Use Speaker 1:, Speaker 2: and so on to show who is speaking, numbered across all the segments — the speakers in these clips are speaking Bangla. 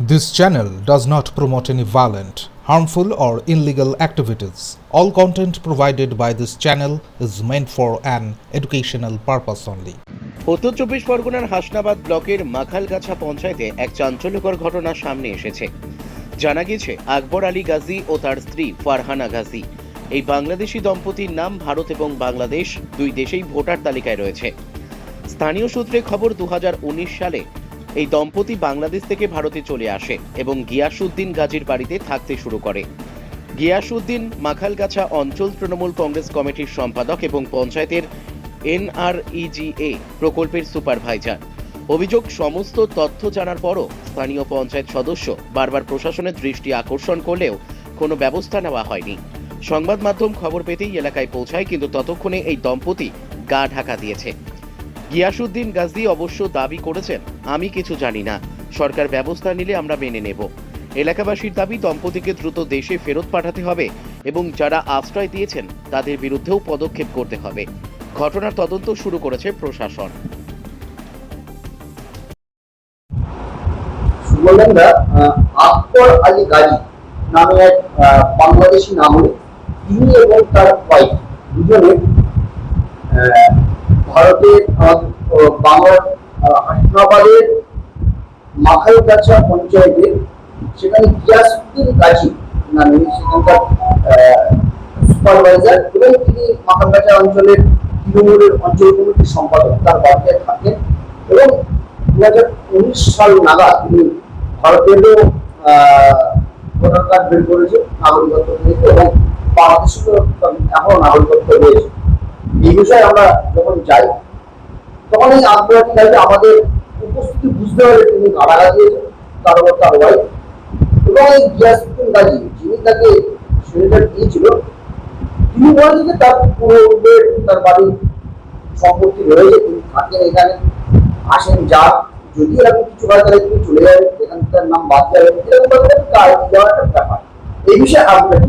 Speaker 1: This channel does not promote any violent, harmful, or illegal activities. All content provided by this channel is meant for an educational purpose only.
Speaker 2: উত্তর চব্বিশ পরগনার হাসনাবাদ ব্লকের মাখালগাছা পঞ্চায়েতে এক চাঞ্চল্যকর ঘটনা সামনে এসেছে জানা গেছে আকবর আলী গাজী ও তার স্ত্রী ফারহানা গাজী এই বাংলাদেশি দম্পতির নাম ভারত এবং বাংলাদেশ দুই দেশেই ভোটার তালিকায় রয়েছে স্থানীয় সূত্রে খবর দু হাজার উনিশ সালে এই দম্পতি বাংলাদেশ থেকে ভারতে চলে আসে এবং গিয়াসুদ্দিন গাজীর বাড়িতে থাকতে শুরু করে। গিয়াসুদ্দিন মাখালগাছা অঞ্চল তৃণমূল কংগ্রেস কমিটির সম্পাদক এবং পঞ্চায়েতের এনআরইজিএ প্রকল্পের সুপারভাইজার। অভিযোগ, সমস্ত তথ্য জানার পরও স্থানীয় পঞ্চায়েত সদস্য বারবার প্রশাসনের দৃষ্টি আকর্ষণ করলেও কোনো ব্যবস্থা নেওয়া হয়নি। সংবাদ মাধ্যম খবর পেতেই এলাকায় পৌঁছায়, কিন্তু ততক্ষণে এই দম্পতি গা ঢাকা দিয়েছে। গিয়াসুদ্দিন গাজী অবশ্য দাবি করেছেন আমি কিছু জানি না। সরকার ব্যবস্থা নিলে আমরা মেনে নেব। এলাকাবাসীর দাবি দম্পতিকে দ্রুত দেশে ফেরত পাঠাতে হবে এবং যারা আশ্রয় দিয়েছেন তাদের বিরুদ্ধেও পদক্ষেপ করতে হবে। ঘটনার তদন্ত শুরু করেছে প্রশাসন।
Speaker 3: বাংলাদেশি নাগরিক তিনি এবং তার ওয়াইফ দুজনে আহ, ভারতের বাংলার হাসনাবাদের মাখালগাছা পঞ্চায়েতে সেখানে গিয়াসুদ্দিন গাজী নামে সেখানকার সুপারভাইজার এবং তিনি মাখালগাছা অঞ্চলের, তৃণমূলের অঞ্চল কমিটির সম্পাদক, তার বাড়িতে থাকেন এবং দু হাজার উনিশ সাল নাগাদ তিনি ভারতেরও ভোটার কার্ড বের করেছে নাগরিকত্ব পেয়েছে এবং বাংলাদেশেরও এখনও নাগরিকত্ব রয়েছে। এই বিষয়ে আমরা যখন যাই, তখন এই গাড়িতে আমাদের উপস্থিতি বুঝতে হবে তিনি কারাগার দিয়েছেন, তার উপর তার ওয়াইফ এবং এই গিয়াসুদ্দিন গাজী যিনি তাকে সিলিন্ডার দিয়েছিল, তিনি বলেন যে তার পূর্বের তার বাড়ির সম্পত্তি রয়েছে তিনি থাকেন এখানে, আসেন যান, যদি এরকম কিছু হয় তাহলে তিনি চলে যাবেন এখানকার নাম বাদ যাবে এরকম তার যাওয়ার ব্যাপার। এই বিষয়ে আপনার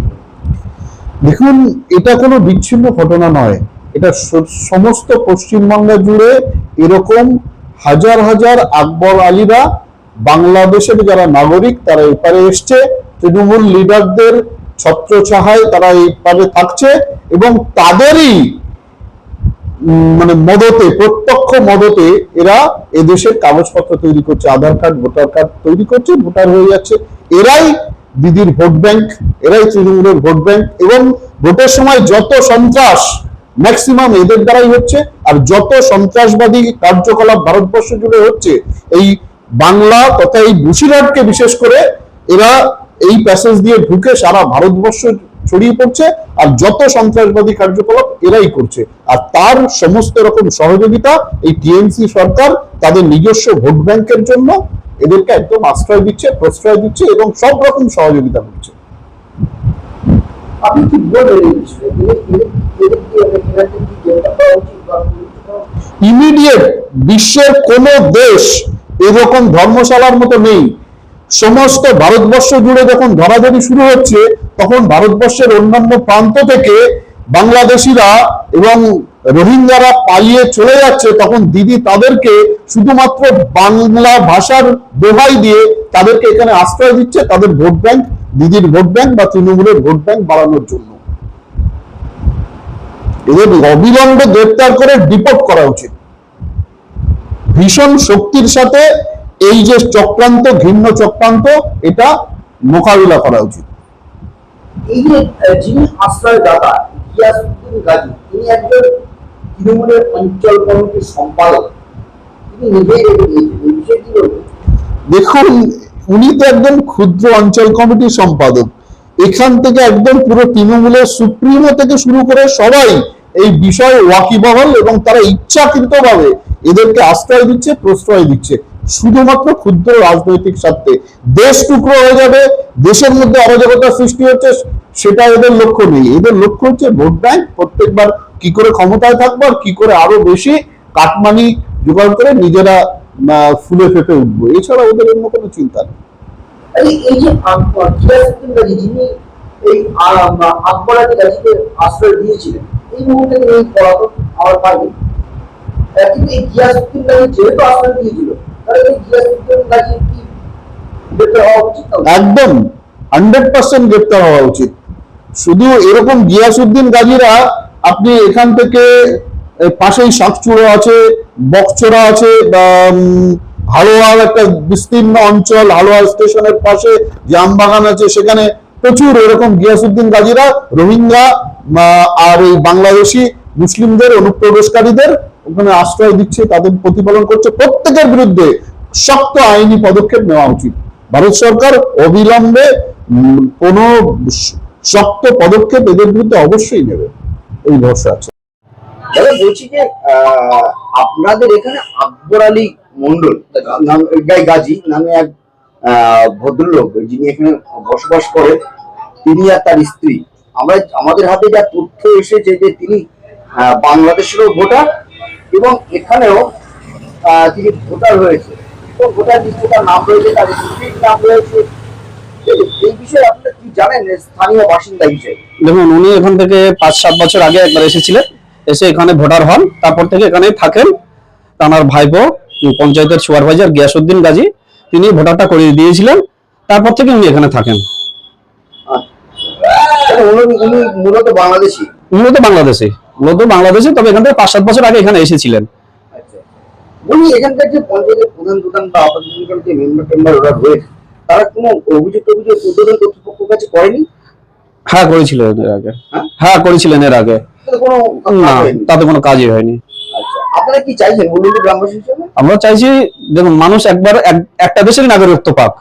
Speaker 4: দেখুন, এটা কোনো বিচ্ছিন্ন ঘটনা নয়। এটা সমস্ত পশ্চিমবাংলা জুড়ে এরকম হাজার হাজার আকবর আলীরা বাংলাদেশের যারা নাগরিক, তারা এপারে এসছে। তৃণমূল লিডারদের ছত্র ছত্রছাহায় তারা এপারে থাকছে এবং তাদেরই মানে মদতে, প্রত্যক্ষ মদতে এরা এদেশের কাগজপত্র তৈরি করছে, আধার কার্ড, ভোটার কার্ড তৈরি করছে, ভোটার হয়ে যাচ্ছে। এরাই দিদির ভোট ব্যাংক, এরাই তৃণমূলের ভোট ব্যাংক এবং ভোটের সময় যত সন্ত্রাস ম্যাক্সিমাম এদের দ্বারাই হচ্ছে। আর যত সন্ত্রাসবাদী কার্যকলাপ ভারতবর্ষ জুড়ে হচ্ছে, এই বাংলা তথা এই বসিরহাটকে বিশেষ করে, এরা এই প্যাসেজ দিয়ে ঢুকে সারা ভারতবর্ষ ছড়িয়ে পড়ছে, আর যত সন্ত্রাসবাদী কার্যকলাপ এরাই করছে। আর তার সমস্ত রকম সহযোগিতা এই টিএমসি সরকার তাদের নিজস্ব ভোট ব্যাংকের জন্য এদেরকে একদম আশ্রয় দিচ্ছে, প্রশ্রয় দিচ্ছে এবং সব রকম সহযোগিতা করছে।
Speaker 3: আপনি কি বলবেন?
Speaker 4: ইমিডিয়েট বিশ্বের কোন দেশ এরকম ধর্মশালার মতো নেই সমস্ত ভারতবর্ষ জুড়ে যখন ধরাধরি শুরু হচ্ছে, তখন ভারতবর্ষের অন্যান্য প্রান্ত থেকে বাংলাদেশিরা এবং রোহিঙ্গারা পালিয়ে চলে যাচ্ছে, তখন দিদি তাদেরকে শুধুমাত্র বাংলা ভাষার দোহাই দিয়ে তাদেরকে এখানে আশ্রয় দিচ্ছে, তাদের ভোট ব্যাংক দিদির ভোট ব্যাংক বা তৃণমূলের ভোট ব্যাংক বাড়ানোর জন্য। এদের অবিলম্বে গ্রেপ্তার করে ডিপোর্ট করা উচিত। ভীষণ শক্তির সাথে এই যে চক্রান্ত ঘৃণ্য চক্রান্ত এটা মোকাবিলা করা উচিত।
Speaker 3: এই যে যিনি আশ্রয়দাতা গিয়াসুদ্দিন গাজী তিনি একজন তৃণমূলের অঞ্চল কমিটির সম্পাদক। তিনি নিজেই রেখে দিয়েছেন এই বিষয়ে কি বলবেন
Speaker 4: দেখুন উনি তো একদম ক্ষুদ্র অঞ্চল কমিটির সম্পাদক। এখান থেকে একদম পুরো তৃণমূলের সুপ্রিমো থেকে শুরু করে সবাই এই বিষয়ে ওয়াকিবহল এবং তারা ইচ্ছাকৃত ভাবে এদেরকে আশ্রয় দিচ্ছে, প্রশ্রয় দিচ্ছে। শুধুমাত্র ক্ষুদ্র রাজনৈতিক স্বার্থে। দেশ টুকরো হয়ে যাবে, দেশের মধ্যে অরাজকতা সৃষ্টি হচ্ছে, সেটা এদের লক্ষ্য নেই। এদের লক্ষ্য হচ্ছে ভোট ব্যাংক, প্রত্যেকবার কি করে ক্ষমতায় থাকব আর কি করে আরও বেশি কাটমানি জোগাড় করে নিজেরা ফুলে ফেপে উঠবো। এছাড়া ওদের অন্য কোনো চিন্তা নেই।
Speaker 3: এই এই যে যিনি এই আকবর আলী গাজীকে আশ্রয় দিয়েছিলেন এই মুহূর্তে তিনি এই পলাতক আমার পাইনি কিন্তু এই গিয়াসুদ্দিন গাজী যেহেতু আশ্রয় দিয়েছিল তাহলে এই গিয়াসুদ্দিন গাজী কি গ্রেপ্তার হওয়া উচিত
Speaker 4: একদম হান্ড্রেড পার্সেন্ট গ্রেপ্তার হওয়া উচিত। শুধু এরকম গিয়াসুদ্দিন গাজীরা আপনি এখান থেকে পাশেই শাকচুড়ো আছে বকচোরা আছে হালোয়ার একটা বিস্তীর্ণ অঞ্চল, হালোয়ার স্টেশনের পাশে যে আমবাগান আছে, সেখানে প্রচুর এরকম গিয়াসুদ্দিন গাজীরা রোহিঙ্গা আর এই বাংলাদেশি মুসলিমদের, অনুপ্রবেশকারীদের ওখানে আশ্রয় দিচ্ছে, তাদের প্রতিপালন করছে। প্রত্যেকের বিরুদ্ধে শক্ত আইনি পদক্ষেপ নেওয়া উচিত। ভারত সরকার অবিলম্বে কোনো শক্ত পদক্ষেপ এদের বিরুদ্ধে অবশ্যই নেবে। এই ভরসা আছে।
Speaker 3: দাদা, বলছি যে আপনাদের এখানে আকবর আলী মন্ডল গাজী নামে এক ভদ্রলোক, যিনি এখানে বসবাস করেন, তিনি আর তার স্ত্রী। আমরা আমাদের হাতে যা তথ্য এসেছে যে তিনি বাংলাদেশেরও ভোটার এবং এখানেও তিনি ভোটার হয়েছে। এবং ভোটার লিস্টে তার নাম রয়েছে, তার স্ত্রীর নাম রয়েছে? এই- বিষয়ে আপনারা কি জানেন, স্থানীয় বাসিন্দা হিসেবে?
Speaker 5: দেখুন, উনি এখান থেকে পাঁচ সাত বছর আগে একবার এসেছিলেন। এসে এখানে ভোটার হন তারপর থেকে এখানেই থাকেন তার ভাইপো পঞ্চায়েতের সুপারভাইজার গিয়াসুদ্দিন গাজী। তিনি ভোটারটা করিয়ে দিয়েছিলেন তারপর থেকে উনি এখানে থাকেন।
Speaker 3: উনি মূলত বাংলাদেশি?
Speaker 5: মূলত বাংলাদেশে। মূলত বাংলাদেশে তবে এখান থেকে পাঁচ সাত বছর আগে এখানে এসেছিলেন।
Speaker 3: আচ্ছা বলি এখানকার যে পঞ্চায়েতের প্রধান প্রধান বা আপাততকার যে মেম্বার টেম্বার ওরা রয়েছে তারা কোনো অভিযোগ অভিযোগ উদ্বোধন কর্তৃপক্ষের কাছে করেনি?
Speaker 5: হ্যাঁ করেছিলেন এর আগে।
Speaker 3: হ্যাঁ?
Speaker 5: হ্যাঁ করেছিলেন এর আগে। না তাতে কোনো কাজই হয়নি।
Speaker 3: আচ্ছা আপনারা কি চাইছেন গ্রামবাসী হিসেবে
Speaker 5: আমরা চাইছি দেখুন মানুষ একবার একটা দেশের নাগরিকত্ব পাক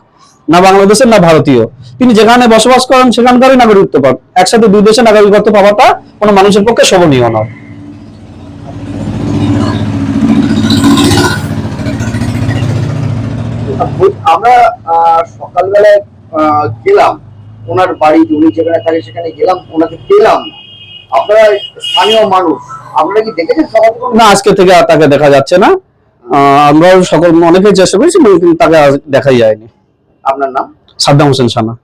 Speaker 5: না বাংলাদেশের না ভারতীয়। তিনি যেখানে বসবাস করেন সেখানকারই নাগরিকত্ব পাক। একসাথে দুই দেশের নাগরিকত্ব পাওয়াটা কোনো মানুষের পক্ষে শোভনীয় নয়।
Speaker 3: আমরা সকালবেলায় আহ, গেলাম। ওনার বাড়ি উনি যেখানে থাকে সেখানে গেলাম। ওনাকে পেলাম। আপনারা স্থানীয় মানুষ আপনারা কি দেখেছেন সকাল
Speaker 5: না আজকে থেকে আর তাকে দেখা যাচ্ছে না। আহ, আমরাও সকল অনেকে চেষ্টা করেছি কিন্তু তাকে দেখাই যায়নি।
Speaker 3: আপনার নাম?
Speaker 5: সাদ্দাম হোসেন সানা।